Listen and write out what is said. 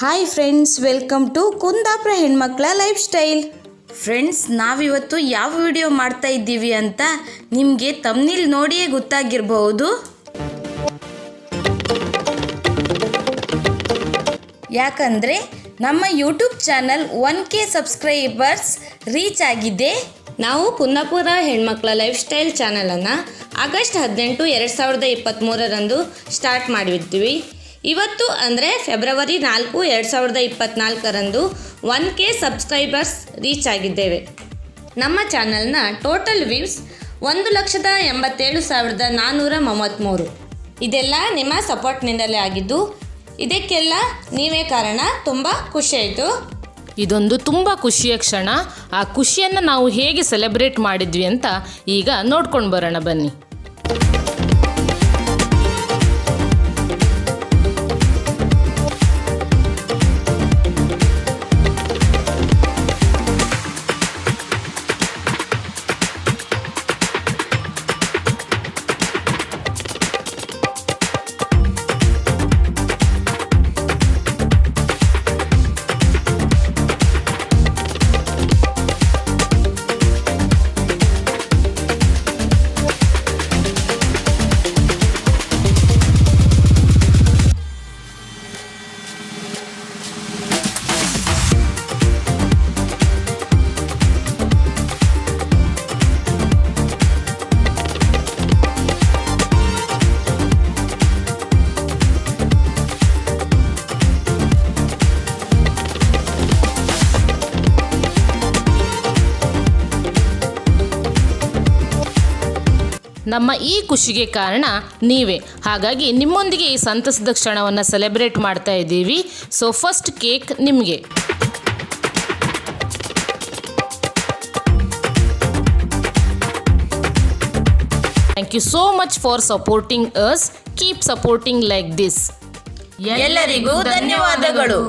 Hi friends welcome to Kundapura ಹೆಣ್ಮಕ್ಳ life style friends ನಾವಿವತ್ತು ಯಾವ ವಿಡಿಯೋ ಮಾಡ್ತಾ ಇದ್ದೀವಿ ಅಂತ ನಿಮಗೆ ತಮ್ನಿಲ್ ನೋಡಿಯೇ ಗೊತ್ತಾಗಿರಬಹುದು. ಯಾಕಂದರೆ ನಮ್ಮ YouTube channel one K subscribers reach ಆಗಿದೆ. ನಾವು ಕುಂದಾಪುರ ಹೆಣ್ಮಕ್ಳ ಲೈಫ್ ಸ್ಟೈಲ್ ಚಾನಲನ್ನು ಆಗಸ್ಟ್ ಹದಿನೆಂಟು, ಎರಡು ಸಾವಿರದ ಇಪ್ಪತ್ತ್ಮೂರರಂದು ಸ್ಟಾರ್ಟ್ ಮಾಡಿರ್ತೀವಿ ಇವತ್ತು ಅಂದರೆ ಫೆಬ್ರವರಿ ನಾಲ್ಕು ಎರಡು ಸಾವಿರದ ಇಪ್ಪತ್ತ್ನಾಲ್ಕರಂದು ಒನ್ ಕೆ ಸಬ್ಸ್ಕ್ರೈಬರ್ಸ್ ರೀಚ್ ಆಗಿದ್ದೇವೆ. ನಮ್ಮ ಚಾನಲ್ನ ಟೋಟಲ್ ವ್ಯೂಸ್ ಒಂದು ಲಕ್ಷದ ಎಂಬತ್ತೇಳು ಸಾವಿರದ ನಾನ್ನೂರ ಮೂವತ್ತ್ಮೂರು. ಇದೆಲ್ಲ ನಿಮ್ಮ ಸಪೋರ್ಟ್ನಿಂದಲೇ ಆಗಿದ್ದು, ಇದಕ್ಕೆಲ್ಲ ನೀವೇ ಕಾರಣ. ತುಂಬ ಖುಷಿಯಾಯಿತು ಇದೊಂದು ತುಂಬ ಖುಷಿಯ ಕ್ಷಣ. ಆ ಖುಷಿಯನ್ನು ನಾವು ಹೇಗೆ ಸೆಲೆಬ್ರೇಟ್ ಮಾಡಿದ್ವಿ ಅಂತ ಈಗ ನೋಡ್ಕೊಂಡು ಬರೋಣ ಬನ್ನಿ. ನಮ್ಮ ಈ ಖುಷಿಗೆ ಕಾರಣ ನೀವೇ. ಹಾಗಾಗಿ ನಿಮ್ಮೊಂದಿಗೆ ಈ ಸಂತಸದ ಕ್ಷಣವನ್ನು ಸೆಲೆಬ್ರೇಟ್ ಮಾಡ್ತಾ ಇದ್ದೀವಿ. ಸೊ ಫಸ್ಟ್ ಕೇಕ್ ನಿಮಗೆ. Thank you so much for supporting us keep supporting like this ಎಲ್ಲರಿಗೂ ಧನ್ಯವಾದಗಳು.